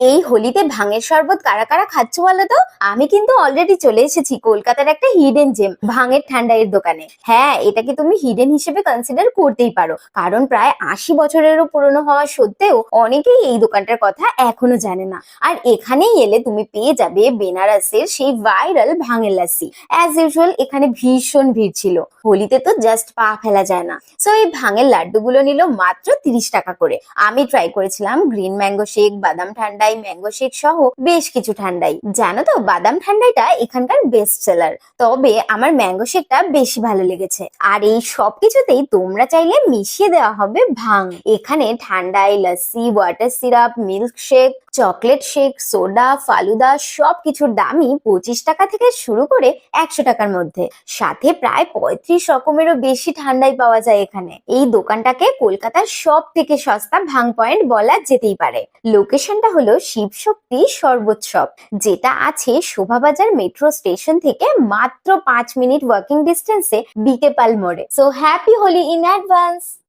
এই হোলিতে ভাঙের শরবত কারা কারা খাচ্ছ বলো তো? আমি কিন্তু অলরেডি চলে এসেছি কলকাতার একটা হিডেন জেম ভাঙের ঠান্ডাইয়ের দোকানে। হ্যাঁ এটাকে তুমি হিডেন হিসেবে কনসিডার করতেই পারো। কারণ প্রায় আশি বছরেরও পুরনো হওয়া সত্ত্বেও অনেকেই এই দোকানটার কথা এখনও জানে না। আর এখানেই এলে তুমি পেয়ে যাবে বেনারসের সেই ভাইরাল ভাঙের লাসি। অ্যাজ ইউজুয়াল এখানে ভীষণ ভিড় ছিল। হোলিতে তো জাস্ট পা ফেলা যায় না। সো এই ভাঙের লাড্ডুগুলো নিল মাত্র তিরিশ টাকা করে। আমি ট্রাই করেছিলাম গ্রিন ম্যাঙ্গো শেক বাদাম ঠান্ডাই ম্যাঙ্গো শেক সহ বেশ কিছু ঠান্ডাই। জানো তো, বাদাম ঠান্ডাইটা এখানকার বেস্ট সেলার তবে আমার ম্যাঙ্গো শেকটা বেশি ভালো লেগেছে। আর এই সব কিছুতেই তোমরা চাইলে মিশিয়ে দেওয়া হবে ভাং এখানে thandai lassi water syrup milk shake chocolate shake soda falooda সব কিছুর দামই পঁচিশ টাকা থেকে শুরু করে একশো টাকার মধ্যে। সাথে প্রায় পঁয়ত্রিশ রকমেরও বেশি ঠান্ডাই পাওয়া যায় এখানে। এই দোকানটাকে কলকাতার সব থেকে সস্তা ভাং পয়েন্ট বলা যেতেই পারে। লোকেশনটা হলো শিবশক্তি সর্বোৎসব যেটা আছে শোভাবাজার মেট্রো স্টেশন থেকে মাত্র পাঁচ মিনিট ওয়াকিং ডিস্টেন্সে বিকেপাল মোড়ে। So happy Holi in advance